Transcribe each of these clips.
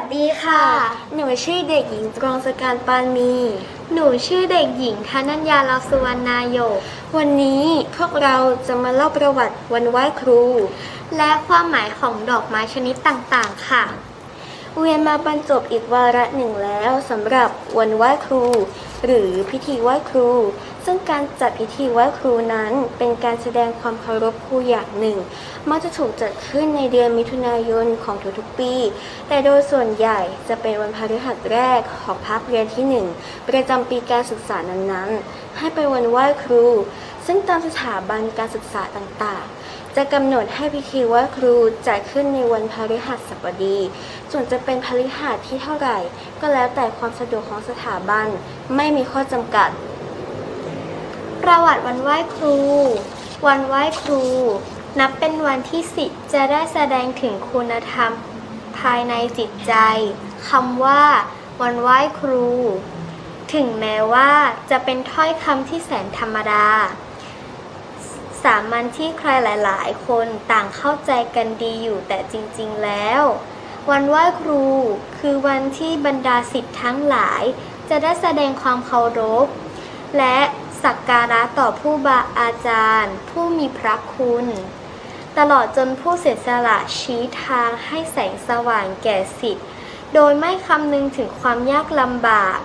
วัสดีค่ะ หนูชื่อเด็กหญิงตรองสการปานมี หนูชื่อเด็กหญิงธนัญญาลาสุวรรณนายก วันนี้พวกเราจะมาเล่าประวัติวันไหว้ครู และความหมายของดอกไม้ชนิดต่างๆ ค่ะ เวียนมาบรรจบอีกวาระหนึ่งแล้วสำหรับวันไหว้ครู หรือพิธีไหว้ครู ซึ่งการจัดพิธีไหว้ครูนั้น เป็นการแสดงความเคารพครูอย่างหนึ่ง มักจะถูกจัดขึ้นในเดือนมิถุนายนของทุกๆปี แต่โดยส่วนใหญ่จะเป็นวันพฤหัสแรกของภาคเรียนที่หนึ่งประจำปีการศึกษานั้นๆ ให้เป็นวันไหว้ครู ซึ่งตามสถาบันการศึกษาต่างๆ จะกำหนดให้พิธีไหว้ครูจัดขึ้นในวันพฤหัสบดี ส่วนจะเป็นพฤหัสที่เท่าไหร่ ก็แล้วแต่ความสะดวกของสถาบัน ไม่มีข้อจำกัด ประวัติวันไหว้ครู วันไหว้ครู นับเป็นวันที่สิทธิ์จะได้แสดงถึงคุณธรรม ภายในจิตใจคำว่า วันไหว้ครู ถึงแม้ว่าจะเป็นถ้อยคำที่แสนธรรมดา สามัญที่ใครหลาย ๆ คนต่างเข้าใจกันดีอยู่แต่จริง ๆ แล้ว วันไหว้ครู คือวันที่บรรดาสิทธิ์ทั้งหลาย จะได้แสดงความเคารพ และ สักการะต่อผู้บาอาจารย์ ผู้มีพระคุณ ตลอดจนผู้เสียสละชี้ทางให้แสงสว่างแก่สิทธิ์โดยไม่คำนึงถึงความยากลำบาก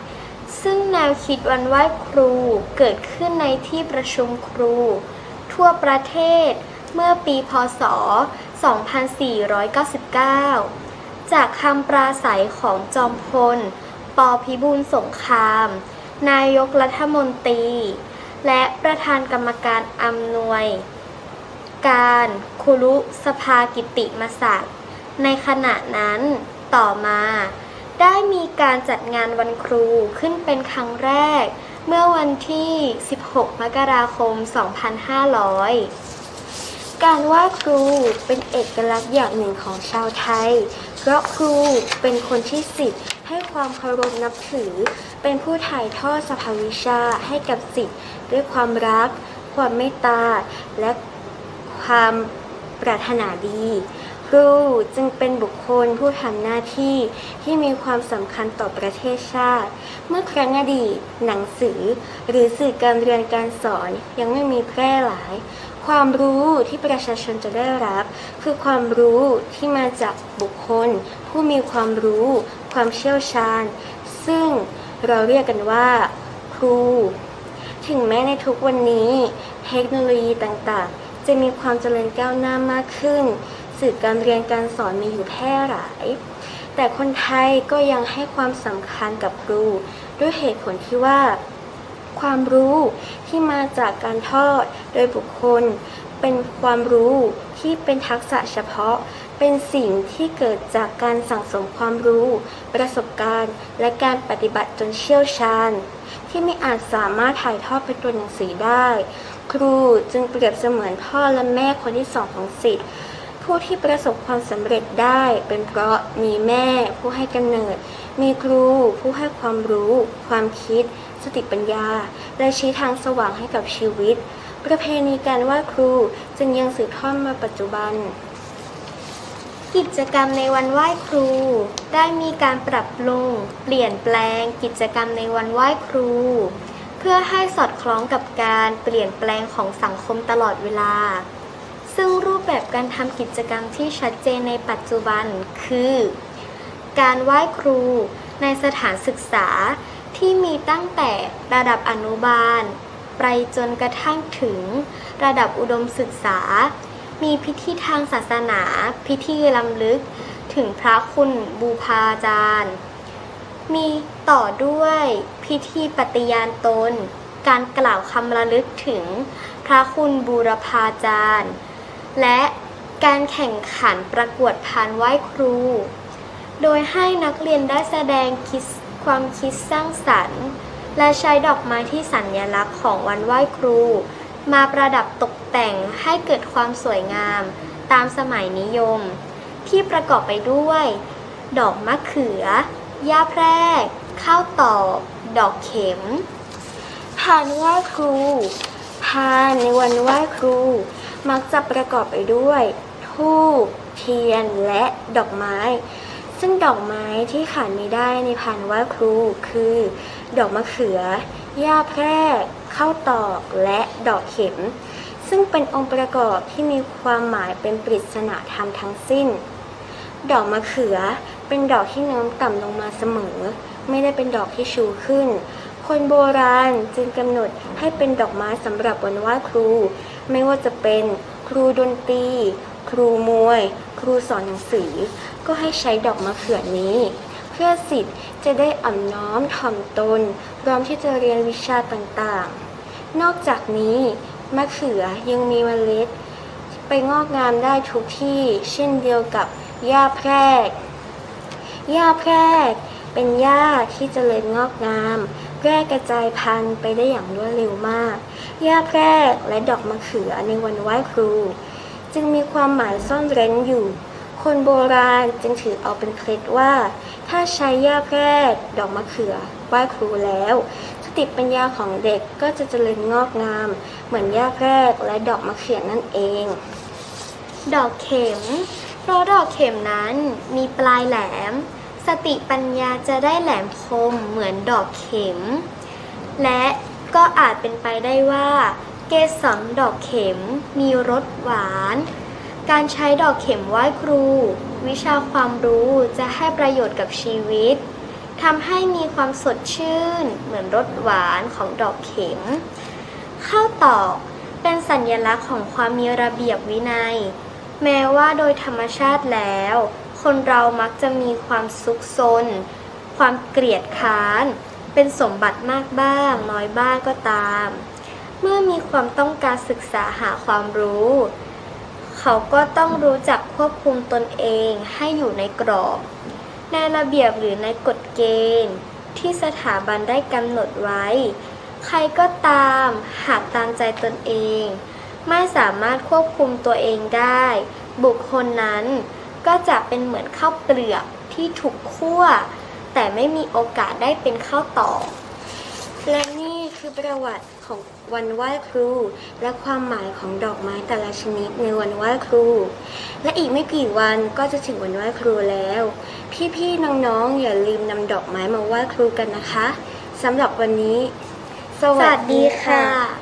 ซึ่งแนวคิดวันไหว้ครูเกิดขึ้นในที่ประชุมครู ทั่วประเทศเมื่อปีพศ 2499 จากคำปราศัยของจอมพล ปพิบูลสงคราม นายกรัฐมนตรี และประธานกรรมการอำนวย การคุรุสภากิติมศักดิ์ในขณะนั้นต่อมา ได้มีการจัดงานวันครูขึ้นเป็นครั้งแรก เมื่อวันที่ 16 มกราคม 2500 การไหว้ครูเป็นเอกลักษณ์อย่างหนึ่งของชาวไทย เพราะครูเป็นคนที่สิทธิ์ ให้ความเคารพนับถือ เป็นผู้ถ่ายทอดสภาวิชาให้กับสิทธิ์ด้วยความรัก ความเมตตา และความปรารถนาดีครูจึงเป็นบุคคลผู้ทำหน้าที่ที่มีความสำคัญต่อประเทศชาติ เมื่อครั้งอดีตหนังสือ หรือสื่อการเรียนการสอนยังไม่มีแพร่หลาย ความรู้ที่ประชาชนจะได้รับ คือความรู้ที่มาจากบุคคล ผู้มีความรู้ ความเชี่ยวชาญ ซึ่งเราเรียกกันว่าครู ถึงแม้ในทุกวันนี้ เทคโนโลยีต่างๆ จะมีความเจริญก้าวหน้ามากขึ้น สื่อการเรียนการสอนมีอยู่แพร่หลาย แต่คนไทยก็ยังให้ความสำคัญกับครู ด้วยเหตุผลที่ว่า ความรู้ที่มาจากการทอดโดยบุคคล เป็นความรู้ที่เป็นทักษะเฉพาะ เป็นสิ่งที่เกิดจากการสั่งสมความรู้ ประสบการณ์ และการปฏิบัติจนเชี่ยวชาญ ที่ไม่อาจสามารถถ่ายทอดเป็นตัวหนังสือได้ ครูจึงเปรียบเสมือนพ่อและแม่คนที่สองของสิทธิ์ผู้ที่ประสบความสำเร็จได้เป็นเพราะมีแม่ผู้ให้กำเนิด มีครูผู้ให้ความรู้ ความคิด สติปัญญา และชี้ทางสว่างให้กับชีวิต ประเพณีการไหว้ครูจึงยังสืบทอดมาปัจจุบัน กิจกรรมในวันไหว้ครู ได้มีการปรับปรุงเปลี่ยนแปลงกิจกรรมในวันไหว้ครู เพื่อให้สอดคล้องกับการเปลี่ยนแปลงของสังคมตลอดเวลา ซึ่งรูปแบบการทำกิจกรรมที่ชัดเจนในปัจจุบันคือ การไหว้ครูในสถานศึกษาที่มีตั้งแต่ระดับอนุบาล ไปจนกระทั่งถึง ระดับอุดมศึกษา มีพิธีทางศาสนา พิธีลำลึกถึงพระคุณบูพาจารย์ มีต่อด้วยพิธีปฏิญาณตน การกล่าวคำระลึกถึงพระคุณบูรพาจารย์ และการแข่งขันประกวดพานไหว้ครู โดยให้นักเรียนได้แสดงคิดความคิดสร้างสรรค์ และใช้ดอกไม้ที่สัญลักษณ์ของวันไหว้ครู มาประดับตกแต่งให้เกิดความสวยงามตามสมัยนิยม ที่ประกอบไปด้วย ดอกมะเขือ หญ้าแพรก ข้าวตอกดอกเข็ม พานไหว้ครู พานในวันไหว้ครู มักจะประกอบไปด้วยธูปเทียนและดอกไม้ ซึ่งดอกไม้ที่ขาดไม่ได้ในพานไหว้ครู คือ ดอกมะเขือ หญ้าแพรก ข้าวตอกและดอกเข็ม ซึ่งเป็นองค์ประกอบที่มีความหมายเป็นปริศนาธรรมทั้งสิ้น ดอกมะเขือเป็นดอกที่โน้มต่ำลงมาเสมอ ไม่ได้เป็นดอกที่ชูขึ้น คนโบราณจึงกำหนดให้เป็นดอกไม้สำหรับวันไหว้ครู ไม่ว่าจะเป็นครูดนตรี ครูมวย ครูสอนหนังสือ ก็ให้ใช้ดอกมะเขือนี้ เพื่อสิทธิ์จะได้อ่อนน้อมถ่อมตนพร้อมที่จะเรียนวิชาต่างๆ นอกจากนี้มะเขือยังมีเมล็ด ไปงอกงามได้ทุกที่ เช่นเดียวกับหญ้าแพรกหญ้าแพรกเป็นหญ้าที่เจริญงอกงาม แพร่กระจายพันธุ์ไปได้อย่างรวดเร็วมาก หญ้าแพรกและดอกมะเขือในวันไหว้ครู จึงมีความหมายซ่อนเร้นอยู่ คนโบราณจึงถือเอาเป็นเคล็ดว่า ถ้าใช้หญ้าแพรกดอกมะเขือไหว้ครูแล้ว สติปัญญาของเด็กก็จะเจริญงอกงาม เหมือนหญ้าแพรกและดอกมะเขือนั่นเอง ดอกเข็มเพราะดอกเข็มนั้นมีปลายแหลม สติปัญญาจะได้แหลมคมเหมือนดอกเข็ม และก็อาจเป็นไปได้ว่า เกสรดอกเข็มมีรสหวาน การใช้ดอกเข็มไหว้ครู วิชาความรู้จะให้ประโยชน์กับชีวิตทำให้มีความสดชื่น เหมือนรสหวานของดอกเข็ม ข้าวตอกเป็นสัญลักษณ์ของความมีระเบียบวินัย แม้ว่าโดยธรรมชาติแล้ว คนเรามักจะมีความซุกซน ความเกลียดค้าน เป็นสมบัติมากบ้าง น้อยบ้างก็ตาม เมื่อมีความต้องการศึกษาหาความรู้ เขาก็ต้องรู้จักควบคุมตนเองให้อยู่ในกรอบ ในระเบียบหรือในกฎเกณฑ์ ที่สถาบันได้กำหนดไว้ ใครก็ตามหากตามใจตนเอง ไม่สามารถควบคุมตัวเองได้ บุคคลนั้นก็จะเป็นเหมือนข้าวเปลือกที่ถูกคั่ว แต่ไม่มีโอกาสได้เป็นข้าวตอกและนี่คือประวัติ ของวันไหว้ครู และความหมายของดอกไม้แต่ละชนิดในวันไหว้ครู และอีกไม่กี่วันก็จะถึงวันไหว้ครูแล้ว พี่ๆน้องๆอย่าลืมนำดอกไม้มาไหว้ครูกันนะคะสำหรับวันนี้ สวัสดีค่ะ